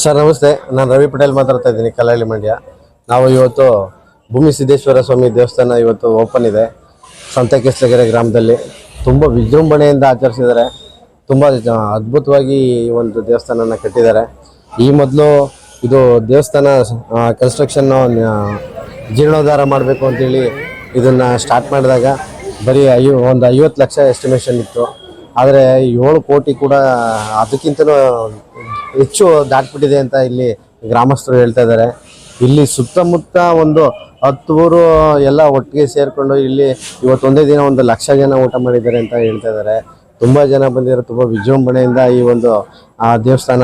Sir, ನಮಸ್ತೆ. ನಾನು ರವಿ ಪಟೇಲ್ ಮಾತಾಡ್ತಾ ಇದ್ದೀನಿ ಕಲ್ಲಳ್ಳಿ ಮಂಡ್ಯ. ನಾವು ಇವತ್ತು ಭೂಮಿ ಸಿದ್ದೇಶ್ವರ ಸ್ವಾಮಿ ದೇವಸ್ಥಾನ ಇವತ್ತು ಓಪನ್ ಇದೆ. ಸಂತೆಕೆಸ್ಲಗೆರೆ ಗ್ರಾಮದಲ್ಲಿ. ತುಂಬ ವಿಜೃಂಭಣೆಯಿಂದ ಆಚರಿಸಿದ್ದಾರೆ. ತುಂಬ ಅದ್ಭುತವಾಗಿ ಈ ಒಂದು ದೇವಸ್ಥಾನನ ಕಟ್ಟಿದ್ದಾರೆ. ಈ ಮೊದಲು ಇದು ದೇವಸ್ಥಾನ ಕನ್ಸ್ಟ್ರಕ್ಷನ್ ಜೀರ್ಣೋದ್ಧಾರ ಮಾಡಬೇಕು ಅಂತೇಳಿ ಇದನ್ನು ಸ್ಟಾರ್ಟ್ ಮಾಡಿದಾಗ ಬರೀ ಐ, ಒಂದು ಐವತ್ತು ಲಕ್ಷ ಎಸ್ಟಿಮೇಷನ್ ಇತ್ತು. ಆದರೆ ಏಳು ಕೋಟಿ ಕೂಡ ಅದಕ್ಕಿಂತಲೂ ಹೆಚ್ಚು ದಾಟ್ಬಿಟ್ಟಿದೆ ಅಂತ ಇಲ್ಲಿ ಗ್ರಾಮಸ್ಥರು ಹೇಳ್ತಾ ಇದ್ದಾರೆ. ಇಲ್ಲಿ ಸುತ್ತಮುತ್ತ ಒಂದು ಹತ್ತು ಊರು ಎಲ್ಲ ಒಟ್ಟಿಗೆ ಸೇರಿಕೊಂಡು ಇಲ್ಲಿ ಇವತ್ತೊಂದೇ ದಿನ ಒಂದು ಲಕ್ಷ ಜನ ಊಟ ಮಾಡಿದ್ದಾರೆ ಅಂತ ಹೇಳ್ತಾ ಇದ್ದಾರೆ. ತುಂಬ ಜನ ಬಂದಿರೋ ತುಂಬ ವಿಜೃಂಭಣೆಯಿಂದ ಈ ಒಂದು, ಆ, ದೇವಸ್ಥಾನ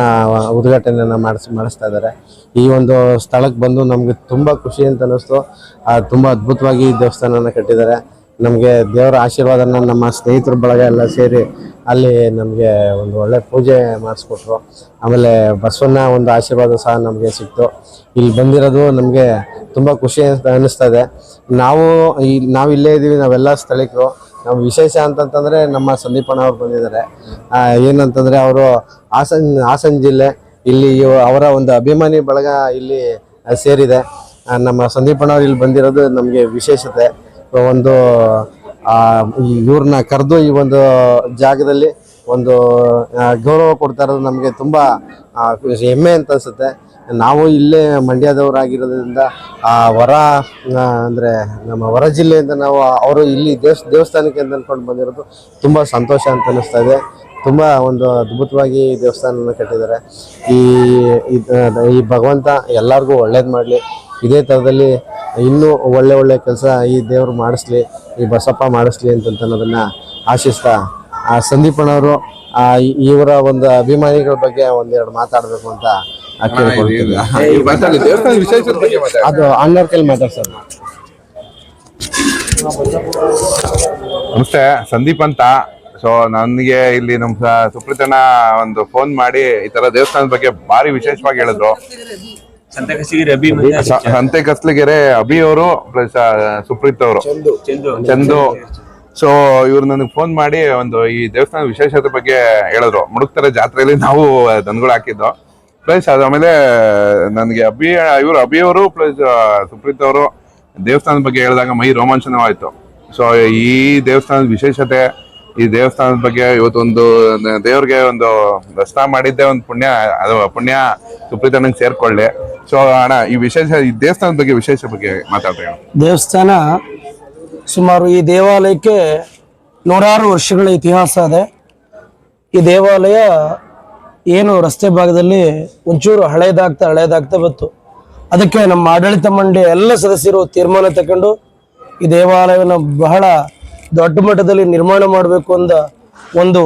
ಉದ್ಘಾಟನೆಯನ್ನು ಮಾಡಿಸ್, ಮಾಡಿಸ್ತಾ ಇದ್ದಾರೆ. ಈ ಒಂದು ಸ್ಥಳಕ್ಕೆ ಬಂದು ನಮಗೆ ತುಂಬ ಖುಷಿ ಅಂತ ಅನ್ನಿಸ್ತು. ತುಂಬ ಅದ್ಭುತವಾಗಿ ಈ ದೇವಸ್ಥಾನನ ಕಟ್ಟಿದ್ದಾರೆ. ನಮಗೆ ದೇವರ ಆಶೀರ್ವಾದನ ನಮ್ಮ ಸ್ನೇಹಿತರ ಬಳಗ ಎಲ್ಲ ಸೇರಿ ಅಲ್ಲಿ ನಮಗೆ ಒಂದು ಒಳ್ಳೆ ಪೂಜೆ ಮಾಡಿಸ್ಕೊಟ್ರು. ಆಮೇಲೆ ಬಸವನ ಒಂದು ಆಶೀರ್ವಾದ ಸಹ ನಮಗೆ ಸಿಕ್ತು. ಇಲ್ಲಿ ಬಂದಿರೋದು ನಮಗೆ ತುಂಬ ಖುಷಿ ಅನ್ನಿಸ್ತಾ ಇದೆ ನಾವು ಇಲ್ಲಿ ನಾವು ಇಲ್ಲೇ ಇದ್ದೀವಿ ನಾವೆಲ್ಲ ಸ್ಥಳೀಕರು. ನಮ್ಮ ವಿಶೇಷ ಅಂತಂತಂದರೆ ನಮ್ಮ ಸಂದೀಪಣ್ಣ ಅವ್ರು ಬಂದಿದ್ದಾರೆ. ಏನಂತಂದರೆ ಅವರು ಹಾಸನ ಹಾಸನ ಜಿಲ್ಲೆ. ಇಲ್ಲಿ ಅವರ ಒಂದು ಅಭಿಮಾನಿ ಬಳಗ ಇಲ್ಲಿ ಸೇರಿದೆ. ನಮ್ಮ ಸಂದೀಪಣ್ಣವ್ರು ಇಲ್ಲಿ ಬಂದಿರೋದು ನಮಗೆ ವಿಶೇಷತೆ. ಒಂದು ಇವ್ರನ್ನ ಕರೆದು ಈ ಒಂದು ಜಾಗದಲ್ಲಿ ಒಂದು ಗೌರವ ಕೊಡ್ತಾ ಇರೋದು ನಮಗೆ ತುಂಬ ಹೆಮ್ಮೆ ಅಂತ ಅನಿಸುತ್ತೆ. ನಾವು ಇಲ್ಲೇ ಮಂಡ್ಯದವರಾಗಿರೋದ್ರಿಂದ, ಆ ಹೊರ ಅಂದರೆ ನಮ್ಮ ಹೊರ ಜಿಲ್ಲೆಯಿಂದ ನಾವು, ಅವರು ಇಲ್ಲಿ ದೇವಸ್, ದೇವಸ್ಥಾನಕ್ಕೆ ಅಂತ ಅನ್ಕೊಂಡು ಬಂದಿರೋದು ತುಂಬ ಸಂತೋಷ ಅಂತ ಅನ್ನಿಸ್ತಾ ಇದೆ. ತುಂಬ ಒಂದು ಅದ್ಭುತವಾಗಿ ದೇವಸ್ಥಾನವನ್ನು ಕಟ್ಟಿದ್ದಾರೆ. ಈ ಈ ಭಗವಂತ ಎಲ್ಲರಿಗೂ ಒಳ್ಳೇದು ಮಾಡಲಿ. ಇದೇ ಥರದಲ್ಲಿ ಇನ್ನೂ ಒಳ್ಳೆ ಒಳ್ಳೆ ಕೆಲಸ ಈ ದೇವರು ಮಾಡಿಸ್ಲಿ ಈ ಬಸಪ್ಪ ಮಾಡಿಸ್ಲಿ ಅಂತ ಅನ್ನೋದನ್ನ ಆಶಿಸ್ತಾ ಆ ಸಂದೀಪಣ್ಣವರು ಇವರ ಒಂದು ಅಭಿಮಾನಿಗಳ ಬಗ್ಗೆ ಒಂದೆರಡು ಮಾತಾಡಬೇಕು ಅಂತ ಅದು ಅಣ್ಣವ್ರ ಕೈಲಿ ಮಾತಾಡ್ಸೋದು. ನಮಸ್ತೆ ಸಂದೀಪ್ ಅಂತ. ಸೊ ನನಗೆ ಇಲ್ಲಿ ನಮ್ ಸ- ಸುಪ್ರೀತಣ್ಣ ಒಂದು ಫೋನ್ ಮಾಡಿ ಈ ತರ ದೇವಸ್ಥಾನದ ಬಗ್ಗೆ ಭಾರಿ ವಿಶೇಷವಾಗಿ ಹೇಳಿದ್ರು. ಸಂತೆ ಕಸ್ಲಿಗೆರೆ ಅಭಿ ಅವರು ಪ್ಲಸ್ ಸುಪ್ರೀತ್ ಅವರು. ಚಂದು ಸೊ ಇವ್ರು ನನಗೆ ಫೋನ್ ಮಾಡಿ ಒಂದು ಈ ದೇವಸ್ಥಾನದ ವಿಶೇಷತೆ ಬಗ್ಗೆ ಹೇಳಿದ್ರು. ಮುಡುಕ್ತರ ಜಾತ್ರೆಯಲ್ಲಿ ನಾವು ದನಗಳು ಹಾಕಿದ್ದು. ಪ್ಲಸ್ ಅದಾದ್ಮೇಲೆ ನನಗೆ ಅಭಿ ಇವರು ಅಭಿ ಅವರು ಪ್ಲಸ್ ಸುಪ್ರೀತ್ ಅವರು ದೇವಸ್ಥಾನದ ಬಗ್ಗೆ ಹೇಳಿದಾಗ ಮೈ ರೋಮಾಂಚನವಾಯಿತು. ಸೊ ಈ ದೇವಸ್ಥಾನದ ವಿಶೇಷತೆ ಈ ದೇವಸ್ಥಾನದ ಬಗ್ಗೆ ಇವತ್ತೊಂದು ದೇವ್ರಿಗೆ ಒಂದು ದರ್ಶನ ಮಾಡಿದ್ದೆ ಒಂದು ಪುಣ್ಯ ಅದು ಪುಣ್ಯ ಸುಪ್ರೀತ್ ಅಣ್ಣಂಗೆ ಸೇರ್ಕೊಳ್ಳಿ. ಸೊ ಅಣ್ಣ, ಈ ವಿಶೇಷ, ಈ ದೇವಸ್ಥಾನದ ಬಗ್ಗೆ ವಿಶೇಷ ಬಗ್ಗೆ ಮಾತಾಡ್ತೇವೆ ದೇವಸ್ಥಾನ ಸುಮಾರು ಈ ದೇವಾಲಯಕ್ಕೆ ನೂರಾರು ವರ್ಷಗಳ ಇತಿಹಾಸ ಇದೆ. ಈ ದೇವಾಲಯ ಏನು ರಸ್ತೆ ಭಾಗದಲ್ಲಿ ಒಂಚೂರು ಹಳೇದಾಗ್ತಾ ಹಳೇದಾಗ್ತಾ ಬಂತು. ಅದಕ್ಕೆ ನಮ್ಮ ಆಡಳಿತ ಮಂಡಳಿ ಎಲ್ಲ ಸದಸ್ಯರು ತೀರ್ಮಾನ ತಗೊಂಡು ಈ ದೇವಾಲಯವನ್ನು ಬಹಳ ದೊಡ್ಡ ಮಟ್ಟದಲ್ಲಿ ನಿರ್ಮಾಣ ಮಾಡಬೇಕು ಅಂದ ಒಂದು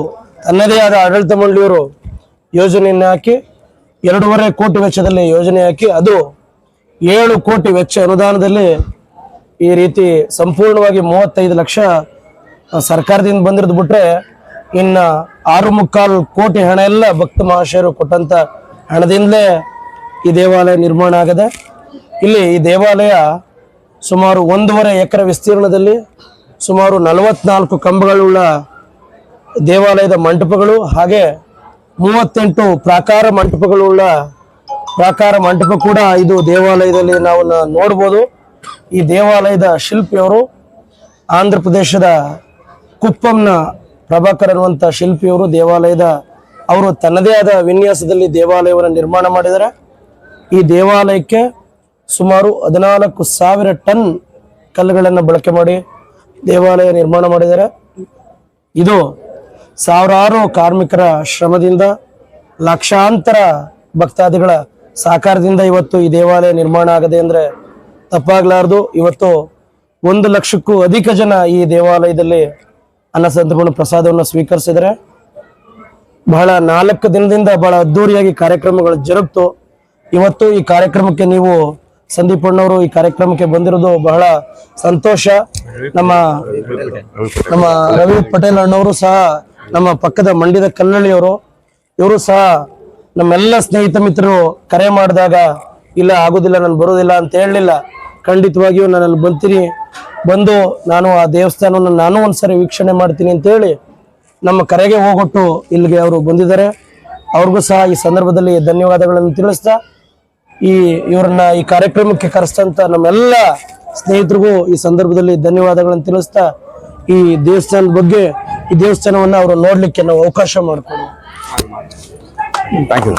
ತನ್ನದೇ ಆದ ಆಡಳಿತ ಮಂಡಳಿಯವರು ಯೋಜನೆಯನ್ನು ಹಾಕಿ ಎರಡೂವರೆ ಕೋಟಿ ವೆಚ್ಚದಲ್ಲಿ ಯೋಜನೆ ಹಾಕಿ ಅದು ಏಳು ಕೋಟಿ ವೆಚ್ಚ ಅನುದಾನದಲ್ಲಿ ಈ ರೀತಿ ಸಂಪೂರ್ಣವಾಗಿ ಮೂವತ್ತೈದು ಲಕ್ಷ ಸರ್ಕಾರದಿಂದ ಬಂದಿರೋದು ಬಿಟ್ರೆ ಇನ್ನ ಆರು ಮುಕ್ಕಾಲು ಕೋಟಿ ಹಣ ಎಲ್ಲ ಭಕ್ತ ಮಹಾಶಯರು ಕೊಟ್ಟಂತ ಹಣದಿಂದಲೇ ಈ ದೇವಾಲಯ ನಿರ್ಮಾಣ ಆಗದೆ. ಇಲ್ಲಿ ಈ ದೇವಾಲಯ ಸುಮಾರು ಒಂದೂವರೆ ಎಕರೆ ವಿಸ್ತೀರ್ಣದಲ್ಲಿ ಸುಮಾರು ನಲವತ್ನಾಲ್ಕು ಕಂಬಗಳುಳ್ಳ ದೇವಾಲಯದ ಮಂಟಪಗಳು ಹಾಗೆ ಮೂವತ್ತೆಂಟು ಪ್ರಾಕಾರ ಮಂಟಪಗಳುಳ್ಳ ಪ್ರಾಕಾರ ಮಂಟಪ ಕೂಡ ಇದು ದೇವಾಲಯದಲ್ಲಿ ನಾವು ನೋಡ್ಬೋದು. ಈ ದೇವಾಲಯದ ಶಿಲ್ಪಿಯವರು ಆಂಧ್ರ ಪ್ರದೇಶದ ಕುಪ್ಪಂನ ಪ್ರಭಾಕರ್ ಅನ್ನುವಂಥ ಶಿಲ್ಪಿಯವರು ದೇವಾಲಯದ, ಅವರು ತನ್ನದೇ ಆದ ವಿನ್ಯಾಸದಲ್ಲಿ ದೇವಾಲಯವನ್ನು ನಿರ್ಮಾಣ ಮಾಡಿದ್ದಾರೆ. ಈ ದೇವಾಲಯಕ್ಕೆ ಸುಮಾರು ಹದಿನಾಲ್ಕು ಸಾವಿರ ಟನ್ ಕಲ್ಲುಗಳನ್ನು ಬಳಕೆ ಮಾಡಿ ದೇವಾಲಯ ನಿರ್ಮಾಣ ಮಾಡಿದ್ದಾರೆ. ಇದು ಸಾವಿರಾರು ಕಾರ್ಮಿಕರ ಶ್ರಮದಿಂದ ಲಕ್ಷಾಂತರ ಭಕ್ತಾದಿಗಳ ಸಹಕಾರದಿಂದ ಇವತ್ತು ಈ ದೇವಾಲಯ ನಿರ್ಮಾಣ ಆಗದೆ ಅಂದರೆ ತಪ್ಪಾಗಲಾರದು. ಇವತ್ತು ಒಂದು ಲಕ್ಷಕ್ಕೂ ಅಧಿಕ ಜನ ಈ ದೇವಾಲಯದಲ್ಲಿ ಅನ್ನಸಂತರ್ಪಣ ಪ್ರಸಾದವನ್ನು ಸ್ವೀಕರಿಸಿದರೆ ಬಹಳ ನಾಲ್ಕು ದಿನದಿಂದ ಬಹಳ ಅದ್ದೂರಿಯಾಗಿ ಕಾರ್ಯಕ್ರಮಗಳು ಜರುಗ್ತು. ಇವತ್ತು ಈ ಕಾರ್ಯಕ್ರಮಕ್ಕೆ ನೀವು ಸಂದೀಪ್ ಅಣ್ಣವರು ಈ ಕಾರ್ಯಕ್ರಮಕ್ಕೆ ಬಂದಿರೋದು ಬಹಳ ಸಂತೋಷ. ನಮ್ಮ ನಮ್ಮ ರವಿ ಪಟೇಲ್ ಅಣ್ಣವರು ಸಹ ನಮ್ಮ ಪಕ್ಕದ ಮಂಡ್ಯದ ಕಲ್ಲಳ್ಳಿಯವರು ಇವರು ಸಹ ನಮ್ಮೆಲ್ಲ ಸ್ನೇಹಿತ ಮಿತ್ರರು ಕರೆ ಮಾಡಿದಾಗ, ಇಲ್ಲ ಆಗೋದಿಲ್ಲ, ನಾನು ಬರೋದಿಲ್ಲ ಅಂತ ಹೇಳಲಿಲ್ಲ. ಖಂಡಿತವಾಗಿಯೂ ನಾನು ಬಂತೀನಿ ಬಂದು ನಾನು ಆ ದೇವಸ್ಥಾನವನ್ನು ನಾನು ಒಂದ್ಸರಿ ವೀಕ್ಷಣೆ ಮಾಡ್ತೀನಿ ಅಂತೇಳಿ ನಮ್ಮ ಕರೆಗೆ ಹೋಗೊಟ್ಟು ಇಲ್ಲಿಗೆ ಅವರು ಬಂದಿದ್ದಾರೆ. ಅವ್ರಿಗೂ ಸಹ ಈ ಸಂದರ್ಭದಲ್ಲಿ ಧನ್ಯವಾದಗಳನ್ನು ತಿಳಿಸ್ತಾ, ಈ ಇವರನ್ನ ಈ ಕಾರ್ಯಕ್ರಮಕ್ಕೆ ಕರೆಸ್ತಂತ ನಮ್ಮೆಲ್ಲ ಸ್ನೇಹಿತರಿಗೂ ಈ ಸಂದರ್ಭದಲ್ಲಿ ಧನ್ಯವಾದಗಳನ್ನು ತಿಳಿಸ್ತಾ, ಈ ದೇವಸ್ಥಾನದ ಬಗ್ಗೆ ಈ ದೇವಸ್ಥಾನವನ್ನ ಅವರು ನೋಡ್ಲಿಕ್ಕೆ ನಾವು ಅವಕಾಶ ಮಾಡಿಕೊಡು. Thank you